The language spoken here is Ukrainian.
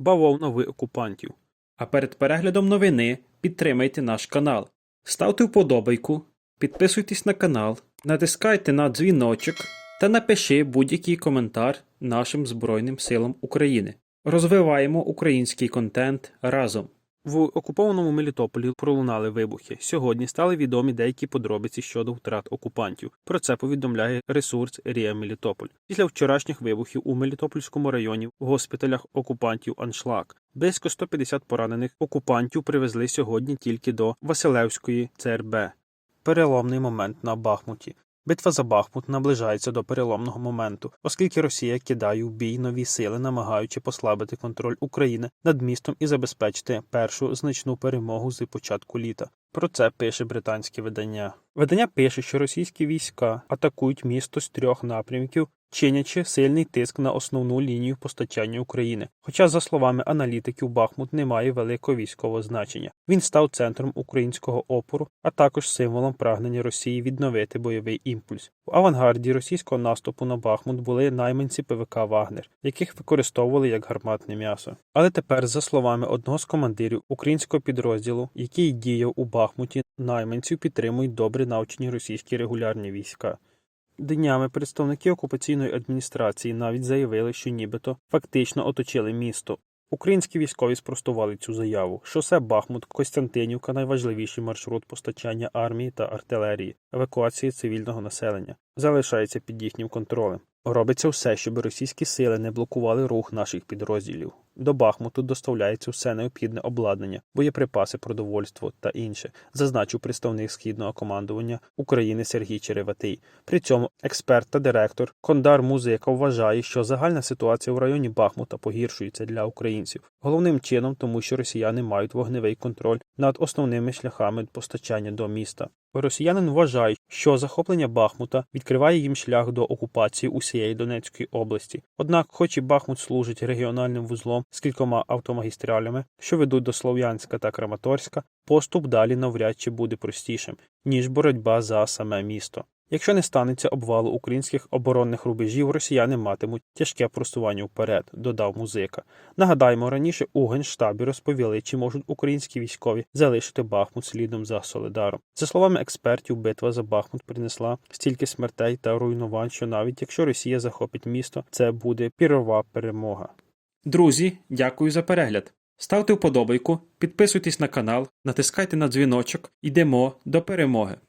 бавовнови окупантів. А перед переглядом новини підтримайте наш канал. Ставте вподобайку, підписуйтесь на канал, натискайте на дзвіночок та напиши будь-який коментар нашим Збройним силам України. Розвиваємо український контент разом. В окупованому Мелітополі пролунали вибухи. Сьогодні стали відомі деякі подробиці щодо втрат окупантів. Про це повідомляє ресурс Рія Мелітополь. Після вчорашніх вибухів у Мелітопольському районі в госпіталях окупантів Аншлаг. Близько 150 поранених окупантів привезли сьогодні тільки до Василевської ЦРБ. Переломний момент на Бахмуті. Битва за Бахмут наближається до переломного моменту, оскільки Росія кидає в бій нові сили, намагаючи послабити контроль України над містом і забезпечити першу значну перемогу з початку літа. Про це пише британське видання. Видання пише, що російські війська атакують місто з трьох напрямків, чинячи сильний тиск на основну лінію постачання України. Хоча, за словами аналітиків, Бахмут не має великого військового значення. Він став центром українського опору, а також символом прагнення Росії відновити бойовий імпульс. В авангарді російського наступу на Бахмут були найманці ПВК Вагнер, яких використовували як гарматне м'ясо. Але тепер, за словами одного з командирів українського підрозділу, який діяв у Бахмуті, найманців підтримують добре навчені російські регулярні війська. Днями представники окупаційної адміністрації навіть заявили, що нібито фактично оточили місто. Українські військові спростували цю заяву. Шосе Бахмут, Костянтинівка найважливіший маршрут постачання армії та артилерії, евакуації цивільного населення, залишається під їхнім контролем. Робиться все, щоб російські сили не блокували рух наших підрозділів. До Бахмуту доставляється все необхідне обладнання, боєприпаси, продовольство та інше, зазначив представник східного командування України Сергій Череватий. При цьому експерт та директор Кондар Музика вважає, що загальна ситуація в районі Бахмута погіршується для українців. Головним чином, тому що росіяни мають вогневий контроль над основними шляхами постачання до міста. Росіянин вважає, що захоплення Бахмута відкриває їм шлях до окупації усієї Донецької області. Однак, хоч і Бахмут служить регіональним вузлом з кількома автомагістралями, що ведуть до Слов'янська та Краматорська, поступ далі навряд чи буде простішим, ніж боротьба за саме місто. Якщо не станеться обвалу українських оборонних рубежів, росіяни матимуть тяжке просування вперед, додав музика. Нагадаємо, раніше у генштабі розповіли, чи можуть українські військові залишити Бахмут слідом за Солидаром. За словами експертів, битва за Бахмут принесла стільки смертей та руйнувань, що навіть якщо Росія захопить місто, це буде пірова перемога. Друзі, дякую за перегляд. Ставте вподобайку, підписуйтесь на канал, натискайте на дзвіночок. Йдемо до перемоги.